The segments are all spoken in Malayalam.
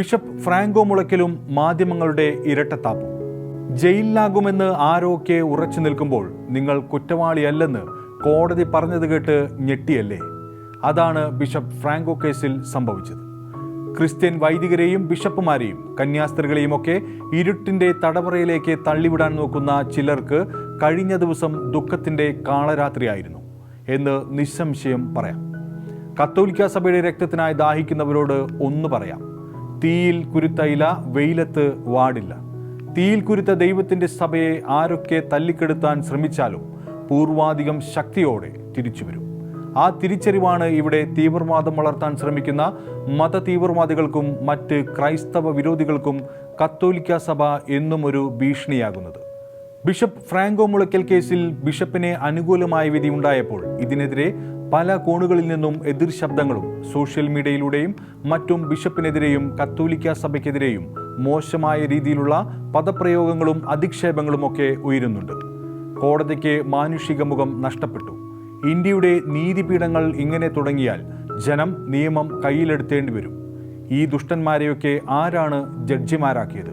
ബിഷപ്പ് ഫ്രാങ്കോ മുളയ്ക്കലും മാധ്യമങ്ങളുടെ ഇരട്ടത്താപ്പും. ജയിലിലാകുമെന്ന് ആരോക്കെ ഉറച്ചു നിൽക്കുമ്പോൾ നിങ്ങൾ കുറ്റവാളിയല്ലെന്ന് കോടതി പറഞ്ഞത് കേട്ട് ഞെട്ടിയല്ലേ? അതാണ് ബിഷപ്പ് ഫ്രാങ്കോ കേസിൽ സംഭവിച്ചത്. ക്രിസ്ത്യൻ വൈദികരെയും ബിഷപ്പുമാരെയും കന്യാസ്ത്രീകളെയും ഒക്കെ ഇരുട്ടിന്റെ തടവറയിലേക്ക് തള്ളിവിടാൻ നോക്കുന്ന ചിലർക്ക് കഴിഞ്ഞ ദിവസം ദുഃഖത്തിന്റെ കാളരാത്രിയായിരുന്നു എന്ന് നിസ്സംശയം പറയാം. കത്തോലിക്ക സഭയുടെ രക്തത്തിനായി ദാഹിക്കുന്നവരോട് ഒന്ന് പറയാം. തീയിൽ കുരുത്തയില വെയിലത്ത് വാടില്ല. തീയിൽ കുരുത്ത ദൈവത്തിന്റെ സഭയെ ആരൊക്കെ തല്ലിക്കെടുത്താൻ ശ്രമിച്ചാലും പൂർവാധികം ശക്തിയോടെ തിരിച്ചു വരും. ആ തിരിച്ചറിവാണ് ഇവിടെ തീവ്രവാദം വളർത്താൻ ശ്രമിക്കുന്ന മത തീവ്രവാദികൾക്കും മറ്റ് ക്രൈസ്തവ വിരോധികൾക്കും കത്തോലിക്ക സഭ എന്നും ഒരു ഭീഷണിയാകുന്നത്. ബിഷപ്പ് ഫ്രാങ്കോ മുളയ്ക്കൽ കേസിൽ ബിഷപ്പിനെ അനുകൂലമായ വിധി ഉണ്ടായപ്പോൾ ഇതിനെതിരെ പല കോണുകളിൽ നിന്നും എതിർ ശബ്ദങ്ങളും സോഷ്യൽ മീഡിയയിലൂടെയും മറ്റും ബിഷപ്പിനെതിരെയും കത്തോലിക്ക സഭയ്ക്കെതിരെയും മോശമായ രീതിയിലുള്ള പദപ്രയോഗങ്ങളും അധിക്ഷേപങ്ങളും ഒക്കെ ഉയരുന്നുണ്ട്. കോടതിക്ക് മാനുഷിക മുഖം നഷ്ടപ്പെട്ടു. ഇന്ത്യയുടെ നീതിപീഠങ്ങൾ ഇങ്ങനെ തുടങ്ങിയാൽ ജനം നിയമം കയ്യിലെടുത്തേണ്ടി വരും. ഈ ദുഷ്ടന്മാരെയൊക്കെ ആരാണ് ജഡ്ജിമാരാക്കിയത്?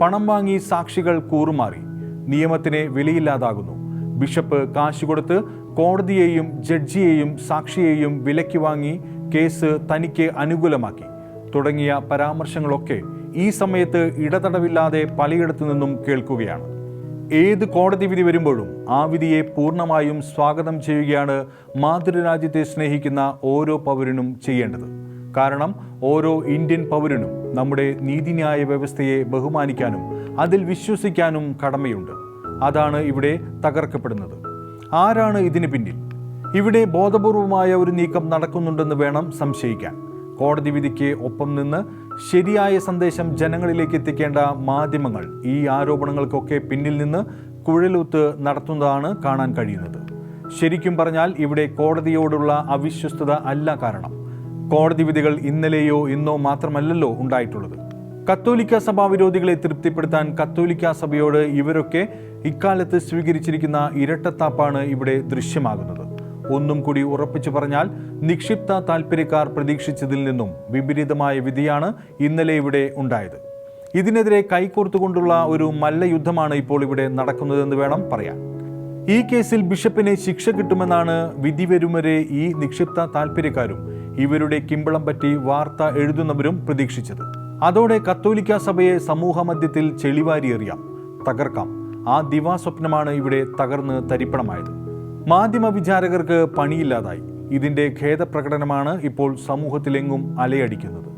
പണം വാങ്ങി സാക്ഷികൾ കൂറുമാറി. നിയമത്തിനെ വിലയില്ലാതാകുന്നു. ബിഷപ്പ് കാശ് കൊടുത്ത് കോടതിയെയും ജഡ്ജിയെയും സാക്ഷിയെയും വിലയ്ക്ക് വാങ്ങി കേസ് തനിക്ക് അനുകൂലമാക്കി. തുടങ്ങിയ പരാമർശങ്ങളൊക്കെ ഈ സമയത്ത് ഇടതടവില്ലാതെ പലയിടത്തു നിന്നും കേൾക്കുകയാണ്. ഏത് കോടതി വിധി വരുമ്പോഴും ആ വിധിയെ പൂർണമായും സ്വാഗതം ചെയ്യുകയാണ് മാതൃരാജ്യത്തെ സ്നേഹിക്കുന്ന ഓരോ പൗരനും ചെയ്യേണ്ടത്. കാരണം ഓരോ ഇന്ത്യൻ പൗരനും നമ്മുടെ നീതിന്യായ വ്യവസ്ഥയെ ബഹുമാനിക്കാനും അതിൽ വിശ്വസിക്കാനും കടമയുണ്ട്. അതാണ് ഇവിടെ തകർക്കപ്പെടുന്നത്. ആരാണ് ഇതിന് പിന്നിൽ? ഇവിടെ ബോധപൂർവമായ ഒരു നീക്കം നടക്കുന്നുണ്ടെന്ന് വേണം സംശയിക്കാൻ. കോടതി വിധിക്ക് ഒപ്പം നിന്ന് ശരിയായ സന്ദേശം ജനങ്ങളിലേക്ക് എത്തിക്കേണ്ട മാധ്യമങ്ങൾ ഈ ആരോപണങ്ങൾക്കൊക്കെ പിന്നിൽ നിന്ന് കുഴലൂത്ത് നടത്തുന്നതാണ് കാണാൻ കഴിയുന്നത്. ശരിക്കും പറഞ്ഞാൽ ഇവിടെ കോടതിയോടുള്ള അവിശ്വസ്തത അല്ല കാരണം. കോടതി വിധികൾ ഇന്നലെയോ ഇന്നോ മാത്രമല്ലല്ലോ ഉണ്ടായിട്ടുള്ളത്. കത്തോലിക്ക സഭാ വിരോധികളെ തൃപ്തിപ്പെടുത്താൻ കത്തോലിക്ക സഭയോട് ഇവരൊക്കെ ഇക്കാലത്ത് സ്വീകരിച്ചിരിക്കുന്ന ഇരട്ടത്താപ്പാണ് ഇവിടെ ദൃശ്യമാകുന്നത്. ഒന്നും കൂടി ഉറപ്പിച്ചു പറഞ്ഞാൽ നിക്ഷിപ്ത താൽപ്പര്യക്കാർ പ്രതീക്ഷിച്ചതിൽ നിന്നും വിപരീതമായ വിധിയാണ് ഇന്നലെ ഇവിടെ ഉണ്ടായത്. ഇതിനെതിരെ കൈകോർത്തുകൊണ്ടുള്ള ഒരു മല്ലയുദ്ധമാണ് ഇപ്പോൾ ഇവിടെ നടക്കുന്നതെന്ന് വേണം പറയാൻ. ഈ കേസിൽ ബിഷപ്പിന് ശിക്ഷ കിട്ടുമെന്നാണ് വിധി വരും വരെ ഈ നിക്ഷിപ്ത താൽപ്പര്യക്കാരും ഇവരുടെ കിമ്പളം പറ്റി വാർത്ത എഴുതുന്നവരും പ്രതീക്ഷിച്ചത്. അതോടെ കത്തോലിക്ക സഭയെ സമൂഹ മധ്യത്തിൽ ചെളിവാരിയെറിയാം. തകർക്കാം. ആ ദിവാസ്വപ്നമാണ് ഇവിടെ തകർന്ന് തരിപ്പണമായത്. മാധ്യമ വിചാരകർക്ക് പണിയില്ലാതായി. ഇതിന്റെ ഖേദപ്രകടനമാണ് ഇപ്പോൾ സമൂഹത്തിലെങ്ങും അലയടിക്കുന്നത്.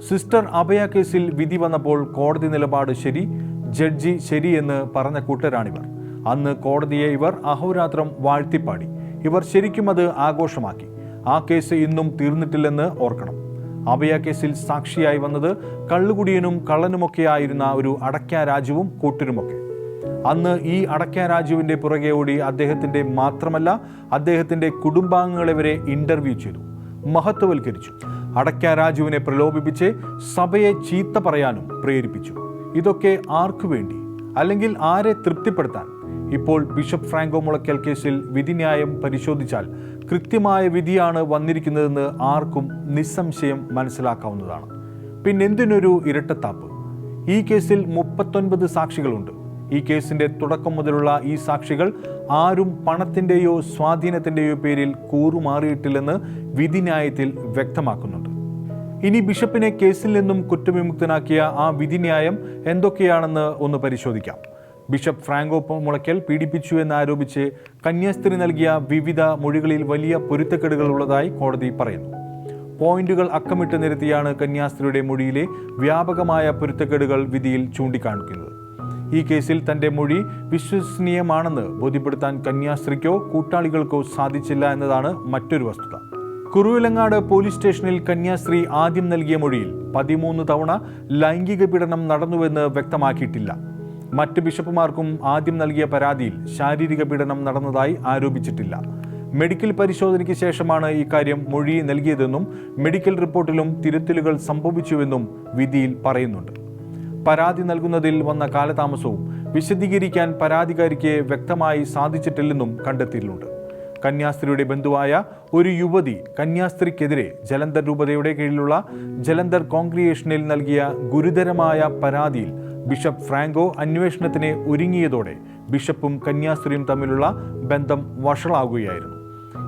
സിസ്റ്റർ അഭയ കേസിൽ വിധി വന്നപ്പോൾ കോടതി നിലപാട് ശരി ജഡ്ജി ശരിയെന്ന് പറഞ്ഞ കൂട്ടരാണിവർ. അന്ന് കോടതിയെ ഇവർ അഹോരാത്രം വാഴ്ത്തിപ്പാടി. ഇവർ ശരിക്കും അത് ആഘോഷമാക്കി. ആ കേസ് ഇന്നും തീർന്നിട്ടില്ലെന്ന് ഓർക്കണം. അഭയ കേസിൽ സാക്ഷിയായി വന്നത് കള്ളുകുടിയനും കള്ളനുമൊക്കെയായിരുന്ന ഒരു അടയ്ക്ക രാജുവും കൂട്ടരുമൊക്കെ. അന്ന് ഈ അടയ്ക്ക രാജുവിന്റെ പുറകെ ഓടി അദ്ദേഹത്തിന്റെ മാത്രമല്ല അദ്ദേഹത്തിന്റെ കുടുംബാംഗങ്ങളെ വരെ ഇന്റർവ്യൂ ചെയ്തു. മഹത്വവൽക്കരിച്ചു. അടയ്ക്ക രാജുവിനെ പ്രലോഭിപ്പിച്ച് സഭയെ ചീത്ത പറയാനും പ്രേരിപ്പിച്ചു. ഇതൊക്കെ ആർക്കു വേണ്ടി? അല്ലെങ്കിൽ ആരെ തൃപ്തിപ്പെടുത്താൻ? ഇപ്പോൾ ബിഷപ്പ് ഫ്രാങ്കോ മുളയ്ക്കൽ കേസിൽ വിധിന്യായം പരിശോധിച്ചാൽ കൃത്യമായ വിധിയാണ് വന്നിരിക്കുന്നതെന്ന് ആർക്കും നിസ്സംശയം മനസ്സിലാക്കാവുന്നതാണ്. പിന്നെന്തിനൊരു ഇരട്ടത്താപ്പ്? ഈ കേസിൽ മുപ്പത്തൊൻപത് സാക്ഷികളുണ്ട്. ഈ കേസിന്റെ തുടക്കം മുതലുള്ള ഈ സാക്ഷികൾ ആരും പണത്തിന്റെയോ സ്വാധീനത്തിന്റെയോ പേരിൽ കൂറുമാറിയിട്ടില്ലെന്ന് വിധിന്യായത്തിൽ വ്യക്തമാക്കുന്നുണ്ട്. ഇനി ബിഷപ്പിനെ കേസിൽ നിന്നും കുറ്റവിമുക്തനാക്കിയ ആ വിധിന്യായം എന്തൊക്കെയാണെന്ന് ഒന്ന് പരിശോധിക്കാം. ബിഷപ്പ് ഫ്രാങ്കോ മുളയ്ക്കൽ പീഡിപ്പിച്ചു എന്നാരോപിച്ച് കന്യാസ്ത്രീ നൽകിയ വിവിധ മൊഴികളിൽ വലിയ പൊരുത്തക്കേടുകൾ ഉള്ളതായി കോടതി പറയുന്നു. പോയിന്റുകൾ അക്കമിട്ട് നിരത്തിയാണ് കന്യാസ്ത്രീയുടെ മൊഴിയിലെ വ്യാപകമായ പൊരുത്തക്കേടുകൾ വിധിയിൽ ചൂണ്ടിക്കാണിക്കുന്നത്. ഈ കേസിൽ തന്റെ മൊഴി വിശ്വസനീയമാണെന്ന് ബോധ്യപ്പെടുത്താൻ കന്യാസ്ത്രീക്കോ കൂട്ടാളികൾക്കോ സാധിച്ചില്ല എന്നതാണ് മറ്റൊരു വസ്തുത. കുറുവിലങ്ങാട് പോലീസ് സ്റ്റേഷനിൽ കന്യാസ്ത്രീ ആദ്യം നൽകിയ മൊഴിയിൽ പതിമൂന്ന് തവണ ലൈംഗിക പീഡനം നടന്നുവെന്ന് വ്യക്തമാക്കിയിട്ടില്ല. മറ്റ് ബിഷപ്പുമാർക്കും ആദ്യം നൽകിയ പരാതിയിൽ ശാരീരിക പീഡനം നടന്നതായി ആരോപിച്ചിട്ടില്ല. മെഡിക്കൽ പരിശോധനയ്ക്ക് ശേഷമാണ് ഇക്കാര്യം മൊഴി നൽകിയതെന്നും മെഡിക്കൽ റിപ്പോർട്ടിലും തിരുത്തലുകൾ സംഭവിച്ചുവെന്നും വിധിയിൽ പറയുന്നുണ്ട്. പരാതി നൽകുന്നതിൽ വന്ന കാലതാമസവും വിശദീകരിക്കാൻ പരാതിക്കാരിക്ക് വ്യക്തമായി സാധിച്ചിട്ടില്ലെന്നും കണ്ടെത്തിയിട്ടുണ്ട്. കന്യാസ്ത്രീയുടെ ബന്ധുവായ ഒരു യുവതി കന്യാസ്ത്രീക്കെതിരെ ജലന്ധർ രൂപതയുടെ കീഴിലുള്ള ജലന്ധർ കോൺഗ്രിയേഷനിൽ നൽകിയ ഗുരുതരമായ പരാതിയിൽ ബിഷപ്പ് ഫ്രാങ്കോ അന്വേഷണത്തിന് ഒരുങ്ങിയതോടെ ബിഷപ്പും കന്യാസ്ത്രീയും തമ്മിലുള്ള ബന്ധം വഷളാകുകയായിരുന്നു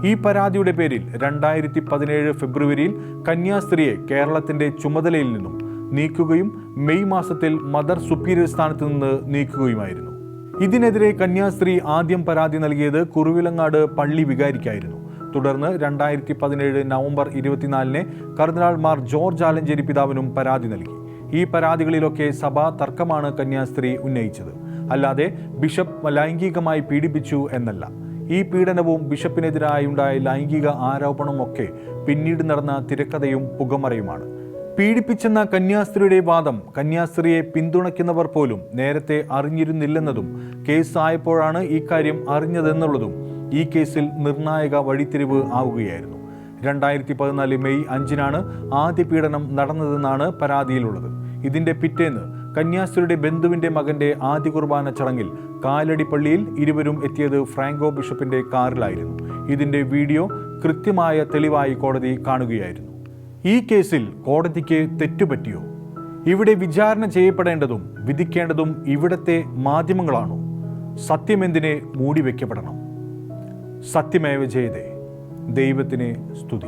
ഈ പരാതിയുടെ പേരിൽ രണ്ടായിരത്തി പതിനേഴ് ഫെബ്രുവരിയിൽ കന്യാസ്ത്രീയെ കേരളത്തിന്റെ ചുമതലയിൽ നിന്നും നീക്കുകയും മെയ് മാസത്തിൽ മദർ സുപ്പീരിയർ സ്ഥാനത്ത് നിന്ന് നീക്കുകയുമായിരുന്നു. ഇതിനെതിരെ കന്യാസ്ത്രീ ആദ്യം പരാതി നൽകിയത് കുറുവിലങ്ങാട് പള്ളി വികാരിക്കായിരുന്നു. തുടർന്ന് രണ്ടായിരത്തി പതിനേഴ് നവംബർ ഇരുപത്തിനാലിന് കർദിനാൾ മാർ ജോർജ് ആലഞ്ചേരി പിതാവിനും പരാതി നൽകി. ഈ പരാതികളിലൊക്കെ സഭാ തർക്കമാണ് കന്യാസ്ത്രീ ഉന്നയിച്ചത്. അല്ലാതെ ബിഷപ്പ് ലൈംഗികമായി പീഡിപ്പിച്ചു എന്നല്ല. ഈ പീഡനവും ബിഷപ്പിനെതിരായുണ്ടായ ലൈംഗിക ആരോപണവും ഒക്കെ പിന്നീട് നടന്ന തിരക്കഥയും പുകമറയുമാണ്. പീഡിപ്പിച്ചെന്ന കന്യാസ്ത്രീയുടെ വാദം കന്യാസ്ത്രീയെ പിന്തുണയ്ക്കുന്നവർ പോലും നേരത്തെ അറിഞ്ഞിരുന്നില്ലെന്നതും കേസായപ്പോഴാണ് ഇക്കാര്യം അറിഞ്ഞതെന്നുള്ളതും ഈ കേസിൽ നിർണായക വഴിത്തിരിവ് ആവുകയായിരുന്നു. രണ്ടായിരത്തി പതിനാല് മെയ് അഞ്ചിനാണ് ആദ്യ പീഡനം നടന്നതെന്നാണ് പരാതിയിലുള്ളത്. ഇതിന്റെ പിറ്റേന്ന് കന്യാസ്ത്രീയുടെ ബന്ധുവിന്റെ മകന്റെ ആദ്യ കുർബാന ചടങ്ങിൽ കാലടിപ്പള്ളിയിൽ ഇരുവരും എത്തിയത് ഫ്രാങ്കോ ബിഷപ്പിന്റെ കാറിലായിരുന്നു. ഇതിന്റെ വീഡിയോ കൃത്യമായ തെളിവായി കോടതി കാണുകയായിരുന്നു. ഈ കേസിൽ കോടതിക്ക് തെറ്റുപറ്റിയോ? ഇവിടെ വിചാരണ ചെയ്യപ്പെടേണ്ടതും വിധിക്കേണ്ടതും ഇവിടത്തെ മാധ്യമങ്ങളാണോ? സത്യമെന്തിനെ മൂടിവെക്കപ്പെടണം? സത്യമേവ ജയതേ. ദൈവത്തിന് സ്തുതി.